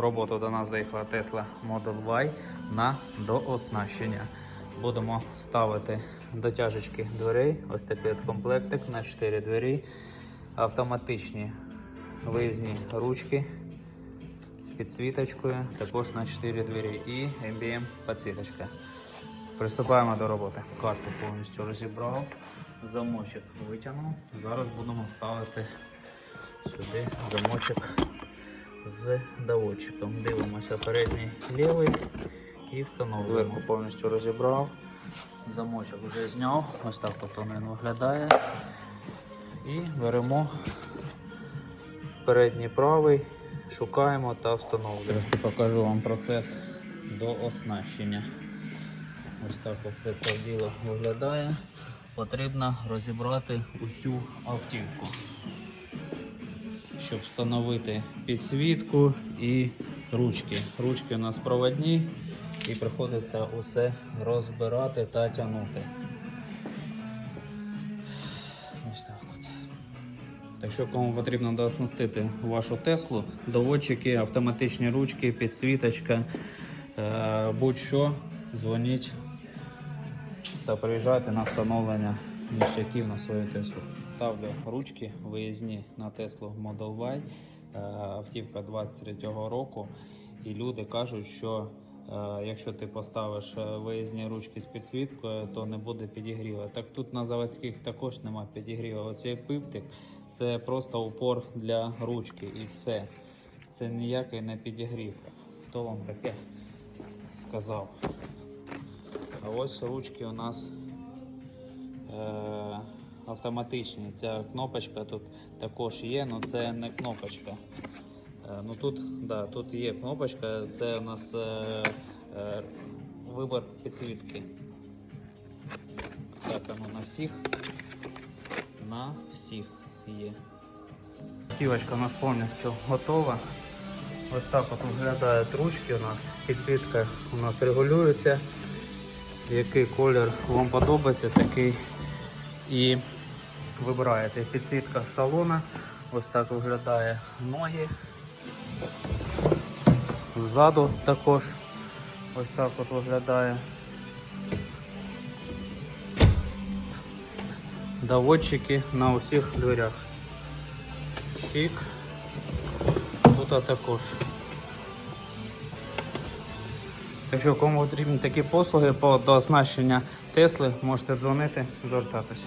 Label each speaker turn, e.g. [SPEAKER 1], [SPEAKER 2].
[SPEAKER 1] Роботу до нас заїхала Tesla Model Y на дооснащення. Будемо ставити дотяжечки дверей. Ось такий от комплектик на 4 двері, автоматичні виїзні ручки з підсвіточкою, також на 4 двері і MBM підсвіточка. Приступаємо до роботи. Карту повністю розібрав, замочок витягнув. Зараз будемо ставити сюди замочок з доводчиком. Дивимося передній лівий і встановлюємо. Верху повністю розібрав. Замочок вже зняв. Ось так от він виглядає. І беремо передній правий, шукаємо та встановлюємо. Трошки покажу вам процес до оснащення. Ось так все це діло виглядає. Потрібно розібрати усю автівку, щоб встановити підсвітку і ручки. Ручки у нас проводні і приходиться усе розбирати та тягнути. Ось так от. Так що кому потрібно дооснастити вашу Теслу, доводчики, автоматичні ручки, підсвіточка, е, будь-що, дзвоніть та приїжджайте на встановлення ніштяків на свою Теслу. Ставлю ручки виїзні на Теслу Model Y, е, автівка 23-го року. І люди кажуть, що е, якщо ти поставиш е, виїзні ручки з підсвіткою, то не буде підігріву. Так тут на заводських також нема підігріву. Оцей пиптик це просто упор для ручки і все. Це ніякий не підігрів. Хто вам таке сказав? А ось ручки у нас автоматичні. Ця кнопочка тут також є, але це не кнопочка. Е, ну тут, да, тут є кнопочка, це у нас е, е, вибір підсвітки. Так, воно на всіх. На всіх є. Автівочка у нас повністю готова. Ось так от виглядають ручки у нас. Підсвітка у нас регулюється. Який колір вам подобається, такий і вибираєте. Підсвітка салона. Ось так виглядає ноги. Ззаду також ось так от виглядає. Доводчики на усіх дверях. Чик. Тут також. Якщо кому потрібні такі послуги по дооснащення Тесли, можете дзвонити, звертатися.